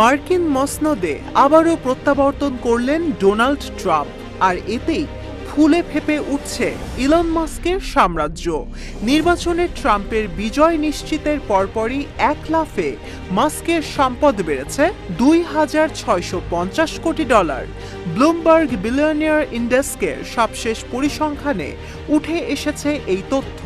মার্কিন মসনদে আবারও প্রত্যাবর্তন করলেন ডোনাল্ড ট্রাম্প, আর এতেই ফুলে ফেপে উঠছে ইলন মাস্কের সাম্রাজ্য। নির্বাচনে ট্রাম্পের বিজয় নিশ্চিতের পরপরই এক লাফে মাস্কের সম্পদ বেড়েছে দুই হাজার ছয়শো পঞ্চাশ কোটি ডলার। ব্লুমবার্গ বিলিয়নিয়ার ইন্ডেক্সের সবশেষ পরিসংখ্যানে উঠে এসেছে এই তথ্য।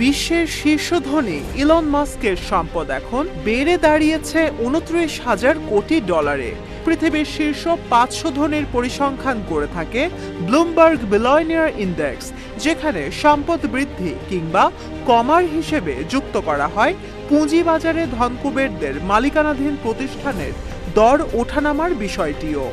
বিশ্বের শীর্ষ ধনী ইলন মাস্কের সম্পদ এখন বেড়ে দাঁড়িয়েছে উনত্রিশ হাজার কোটি ডলারে। পৃথিবীর শীর্ষ পাঁচশো ধনীর পরিসংখ্যান করে থাকে ব্লুমবার্গ বিলয়নিয়ার ইন্ডেক্স যেখানে সম্পদ বৃদ্ধি কিংবা কমার হিসেবে যুক্ত করা হয় পুঁজিবাজারে ধনকুবেরদের মালিকানাধীন প্রতিষ্ঠানের দর ওঠানামার বিষয়টিও।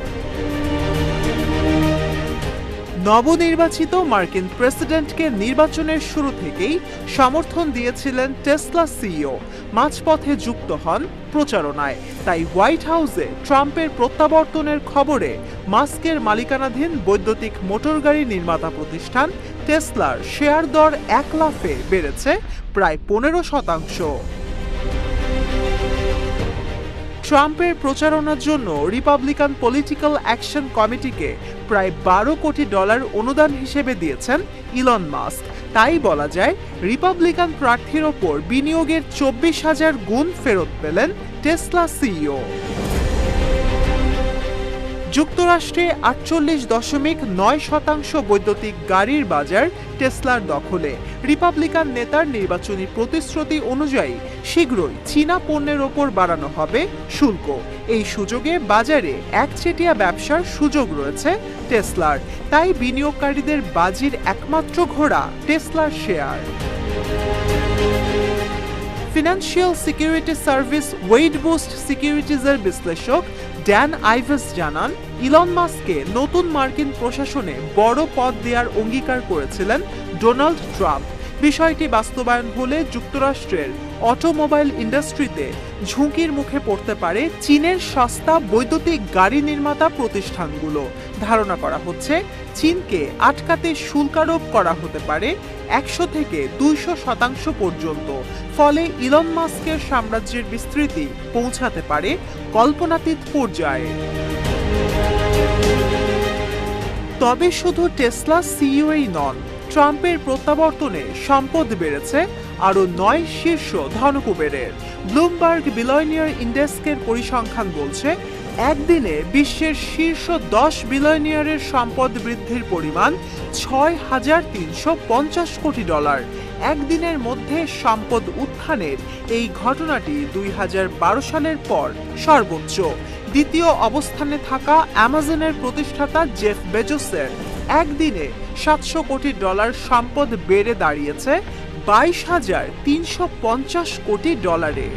নবনির্বাচিত মার্কিন প্রেসিডেন্টকে নির্বাচনের শুরু থেকেই সমর্থন দিয়েছিলেন টেসলা সিইও। মাঝপথে যুক্ত হন প্রচারণায়। তাই হোয়াইট হাউসে ট্রাম্পের প্রত্যাবর্তনের খবরে মাস্কের মালিকানাধীন বৈদ্যুতিক মোটরগাড়ি নির্মাতা প্রতিষ্ঠান টেসলার শেয়ার দর এক লাফে বেড়েছে প্রায় পনেরো শতাংশ। ট্রাম্পের প্রচারণার জন্য রিপাবলিকান পলিটিক্যাল অ্যাকশন কমিটিকে প্রায় বারো কোটি ডলার অনুদান হিসেবে দিয়েছেন ইলন মাস্ক। তাই বলা যায়, রিপাবলিকান প্রার্থীর ওপর বিনিয়োগের চব্বিশ হাজার গুণ ফেরত পেলেন টেসলা সিইও। যুক্তরাষ্ট্রে আটচল্লিশ দশমিক নয় শতাংশ বৈদ্যুতিক গাড়ির বাজার টেসলার দখলে। রিপাবলিকান নেতার নির্বাচনী প্রতিশ্রুতি অনুযায়ী শীঘ্রই চীনা পণ্যের ওপর বাড়ানো হবে শুল্ক। এই সুযোগে বাজারে একচেটিয়া ব্যবসার সুযোগ রয়েছে টেসলার। তাই বিনিয়োগকারীদের বাজির একমাত্র ঘোড়া টেসলার share. Financial security service Wedbush সিকিউরিটিজের বিশ্লেষক ড্যান আইভেস জানান ইলন মাস্ককে নতুন মার্কিন প্রশাসনে বড় পদ দেওয়ার অঙ্গীকার করেছিলেন ডোনাল্ড ট্রাম্প বিষয়টি বাস্তবায়ন হলে যুক্তরাষ্ট্রের অটোমোবাইল ইন্ডাস্ট্রিতে ঝুঁকির মুখে পড়তে পারে চীনের সস্তা বৈদ্যুতিক গাড়ি নির্মাতা প্রতিষ্ঠানগুলো। ধারণা করা হচ্ছে, চীনকে আটকাতে শুল্কারোপ করা হতে পারে একশো থেকে দুইশো শতাংশ পর্যন্ত। ফলে ইলন মাস্কের সাম্রাজ্যের বিস্তৃতি পৌঁছাতে পারে কল্পনাতীত পর্যায়ে। তবে শুধু টেসলা সিইওই নন ট্রাম্পের প্রত্যাবর্তনে সম্পদ বেড়েছে আরও নয় শীর্ষ ধনকুবেরের। ব্লুমবার্গ বিলয়নিয়ার ইন্ডেক্সের পরিসংখ্যান বলছে, একদিনে বিশ্বের শীর্ষ দশ বিলয়নিয়ারের সম্পদ বৃদ্ধির পরিমাণ ছয় হাজার তিনশো পঞ্চাশ কোটি ডলার। একদিনের মধ্যে সম্পদ উত্থানের এই ঘটনাটি দুই হাজার বারো সালের পর সর্বোচ্চ। দ্বিতীয় অবস্থানে থাকা অ্যামাজনের প্রতিষ্ঠাতা জেফ বেজোসের একদিনে সাতশো কোটি ডলার সম্পদ বেড়ে দাঁড়িয়েছে বাইশ হাজার তিনশো পঞ্চাশ কোটি ডলারে।